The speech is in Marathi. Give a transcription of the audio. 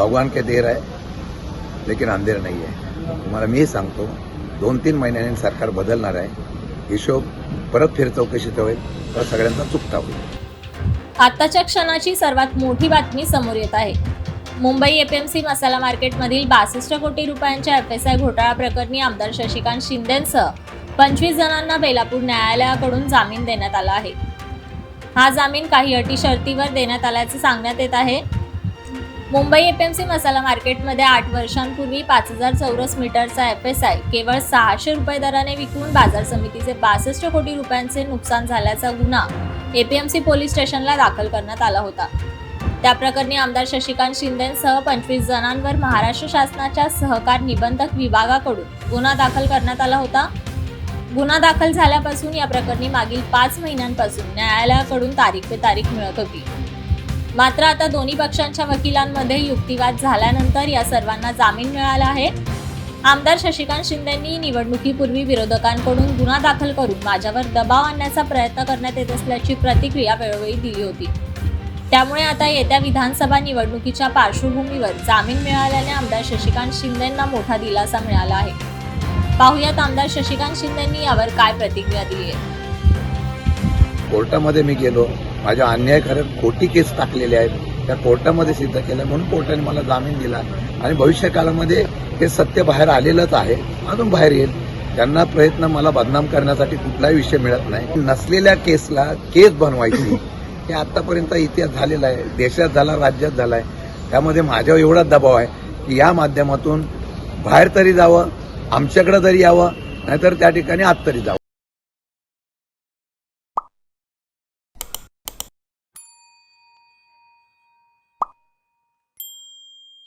भगवान के देर आहे लेकिन अंधेर नाही आहे तुम्हाला मी सांगतो दोन तीन महिन्याने सरकार बदलणार आहे। हिशोब परत फेर चौकशीत होईल तर सगळ्यांचा चुकता होईल. आत्ताच्या क्षणाची सर्वात मोठी बातमी समोर येत आहे. मुंबई एपीएमसी मसाला मार्केटमधील बासष्ट कोटी रुपयांच्या एफएसआय घोटाळा प्रकरणी आमदार शशिकांत शिंदेंसह पंचवीस जणांना बेलापूर न्यायालयाकडून जामीन देण्यात आला आहे. हा जामीन काही अटी शर्तीवर देण्यात आल्याचे सांगण्यात येत आहे. मुंबई एफ एम सी मसाला मार्केटमध्ये आठ वर्षांपूर्वी पाच हजार चौरस मीटरचा एफ एस आय केवळ सहाशे रुपये दराने विकून बाजार समितीचे बासष्ट कोटी रुपयांचे नुकसान झाल्याचा गुन्हा एपीएमसी पोलीस स्टेशनला दाखल करण्यात आला होता. त्या प्रकरणी आमदार शशिकांत शिंदेसह पंचवीस जणांवर महाराष्ट्र शासनाच्या सहकार निबंधक विभागाकडून गुन्हा दाखल करण्यात आला होता. गुन्हा दाखल झाल्यापासून या प्रकरणी मागील पाच महिन्यांपासून न्यायालयाकडून तारीख ते तारीख मिळत होती. मात्र आता दोन्ही पक्षांच्या वकिलांमध्ये युक्तिवाद झाल्यानंतर या सर्वांना जामीन मिळाला आहे. आमदार शशिकांत शिंदेंनी निवडणुकीपूर्वी विरोधकांकडून गुन्हा दाखल करून माझ्यावर दबाव आणण्याचा प्रयत्न करण्यात येत असल्याची प्रतिक्रिया वेळोवेळी दिली होती. त्यामुळे आता येत्या विधानसभा निवडणुकीच्या पार्श्वभूमीवर जामीन मिळाल्याने आमदार शशिकांत शिंदेंना मोठा दिलासा मिळाला आहे. पाहुयात आमदार शशिकांत शिंदेंनी यावर काय प्रतिक्रिया दिली आहे? कोर्टामध्ये मी गेलो. माझ्या अन्याय करत खोटी केस टाकलेले आहेत. त्या कोर्टामध्ये सिद्ध केलं म्हणून कोर्टाने मला जामीन दिला. आणि भविष्य काळामध्ये हे सत्य बाहेर आलेलंच आहे. अजून बाहेर येईल. त्यांना प्रयत्न मला बदनाम करण्यासाठी कुठलाही विषय मिळत नाही. नसलेल्या केसला केस बनवायची. हे आतापर्यंत इतिहास झालेला आहे. देशात झाला राज्यात झालाय. त्यामध्ये माझ्यावर एवढा दबाव आहे की या माध्यमातून बाहेर तरी जावं आमच्याकडे तरी यावं नाहीतर त्या ठिकाणी आत तरी जावं.